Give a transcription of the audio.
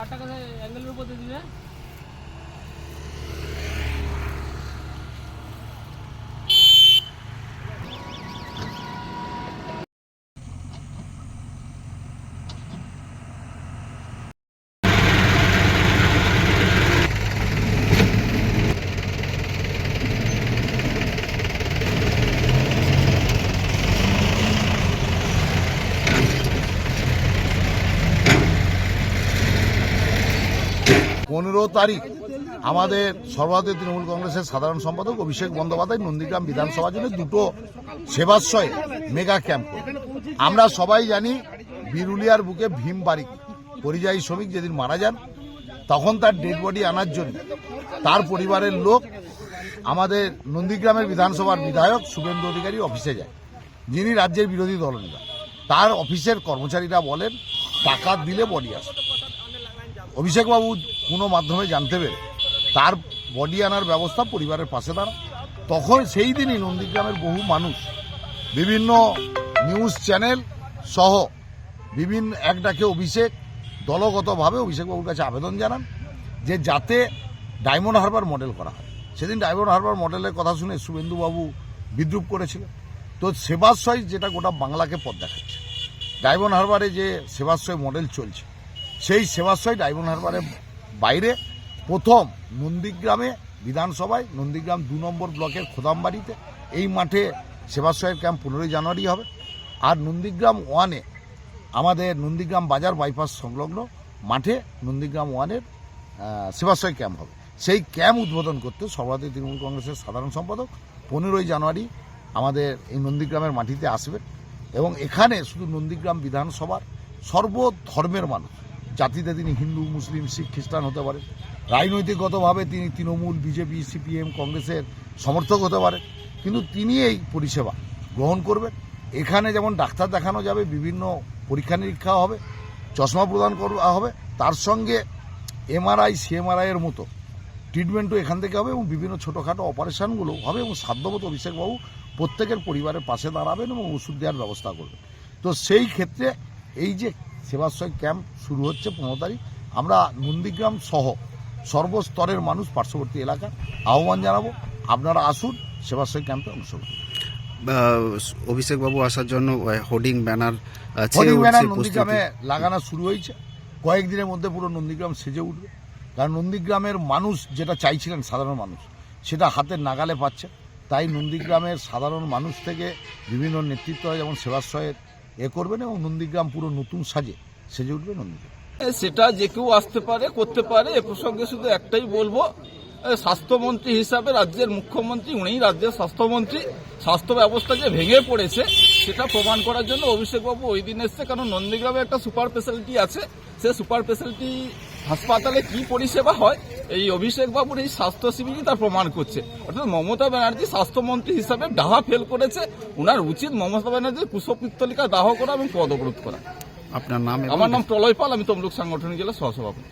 টাকা অ্যাঙ্গেলের উপর দিয়ে দিবে। পনেরো তারিখ আমাদের সর্বভারতীয় তৃণমূল কংগ্রেসের সাধারণ সম্পাদক অভিষেক বন্দ্যোপাধ্যায় নন্দীগ্রাম বিধানসভার জন্য দুটো সেবাশ্রয় মেগা ক্যাম্প আমরা সবাই জানি বিরুলিয়ার বুকে ভীম বারিক পরিযায়ী শ্রমিক যেদিন মারা যান, তখন তার ডেড বডি আনার জন্য। তার পরিবারের লোক আমাদের নন্দীগ্রামের বিধানসভার বিধায়ক, শুভেন্দু অধিকারী অফিসে যায়। যিনি রাজ্যের বিরোধী দলনেতা। তার অফিসের কর্মচারীরা বলেন, টাকা দিলে বডি আসবে। অভিষেকবাবু কোনো মাধ্যমে জানতে পেরে তার বডি আনার ব্যবস্থা পরিবারের পাশে দাঁড়ান। তখন সেই দিনই নন্দীগ্রামের বহু মানুষ, বিভিন্ন নিউজ চ্যানেল সহ বিভিন্ন এক ডাকে অভিষেক, দলগতভাবে অভিষেকবাবুর কাছে আবেদন জানান যে যাতে ডায়মন্ড হারবার মডেল করা হয়। সেদিন ডায়মন্ড হারবার মডেলের কথা শুনে শুভেন্দুবাবু বিদ্রুপ করেছিলেন। তো সেবাশ্রয় যেটা গোটা বাংলাকে পথ দেখাচ্ছে। ডায়মন্ড হারবারে যে সেবাশ্রয় মডেল চলছে, সেই সেবাশ্রয় ডায়মন্ড হারবারের বাইরে। প্রথম নন্দীগ্রামে, বিধানসভায়, নন্দীগ্রাম দু নম্বর ব্লকের খোদামবাড়িতে। এই মাঠে সেবাশ্রয়ের ক্যাম্প পনেরোই জানুয়ারি হবে। আর নন্দীগ্রাম ওয়ানে আমাদের নন্দীগ্রাম বাজার বাইপাস সংলগ্ন মাঠে নন্দীগ্রাম ওয়ানের সেবাশ্রয় ক্যাম্প হবে। সেই ক্যাম্প উদ্বোধন করতে সর্বভারতীয় তৃণমূল কংগ্রেসের সাধারণ সম্পাদক পনেরোই জানুয়ারি আমাদের এই নন্দীগ্রামের মাটিতে আসবেন। এবং এখানে শুধু নন্দীগ্রাম বিধানসভার সর্বধর্মের মানুষ জাতিতে তিনি হিন্দু, মুসলিম, শিখ, খ্রিস্টান হতে পারে। রাজনৈতিকগতভাবে তিনি তৃণমূল, বিজেপি, সিপিএম, কংগ্রেসের সমর্থক হতে পারে। কিন্তু তিনি এই পরিষেবা গ্রহণ করবেন। এখানে যেমন ডাক্তার দেখানো যাবে, বিভিন্ন পরীক্ষা নিরীক্ষা হবে, চশমা প্রদান করা হবে, তার সঙ্গে এমআরআই, সিএমআরআই এর মতো ট্রিটমেন্টও এখান থেকে হবে এবং বিভিন্ন ছোটোখাটো অপারেশনগুলো হবে এবং সাধ্যমতো অভিষেকবাবু প্রত্যেকের পরিবারের পাশে দাঁড়াবেন এবং ওষুধ দেওয়ার ব্যবস্থা করবেন। তো সেই ক্ষেত্রে এই যে সেবাশ্রয় ক্যাম্প শুরু হচ্ছে পনেরো তারিখ। আমরা নন্দীগ্রাম সহ সর্বস্তরের মানুষ পার্শ্ববর্তী এলাকা। আহ্বান জানাব আপনারা আসুন সেবাশ্রয় ক্যাম্পে অংশগ্রহণ করুন। অভিষেক বাবু আসার জন্য হোর্ডিং ব্যানার হোর্ডিং ব্যানার নন্দীগ্রামে লাগানো শুরু হয়েছে। কয়েকদিনের মধ্যে পুরো নন্দীগ্রাম সেজে উঠবে। কারণ নন্দীগ্রামের মানুষ যেটা চাইছিলেন সাধারণ মানুষ সেটা হাতের নাগালে পাচ্ছে। তাই নন্দীগ্রামের সাধারণ মানুষ থেকে বিভিন্ন নেতৃত্ব যেমন সেবাশ্রয়ের এ করবেন এবং নন্দীগ্রাম পুরো নতুন সাজে, সেজে উঠবে নন্দীগ্রাম। সেটা যে কেউ আসতে পারে, করতে পারে, এ প্রসঙ্গে শুধু একটাই বলব স্বাস্থ্যমন্ত্রী হিসাবে রাজ্যের মুখ্যমন্ত্রী উনিই রাজ্যের স্বাস্থ্যমন্ত্রী। স্বাস্থ্য ব্যবস্থা যে ভেঙে পড়েছে সেটা প্রমাণ করার জন্য অভিষেকবাবু ওই দিন এসছে কারণ নন্দীগ্রামে একটা সুপার স্পেশালিটি আছে। সে সুপার স্পেশালিটি হাসপাতালে কি পরিষেবা হয় এই অভিষেক বাবুর এই স্বাস্থ্য শিবিরই তার প্রমাণ করছে। অর্থাৎ মমতা ব্যানার্জি স্বাস্থ্যমন্ত্রী হিসাবে ডাহা ফেল করেছে ওনার উচিত মমতা ব্যানার্জির কুশপিত্তলিকা দাহ করা এবং পদ অবরোধ করা। আপনার নাম আমার নাম প্রলয় পাল আমি তমলুক সাংগঠনিক জেলা সহসভাপতি।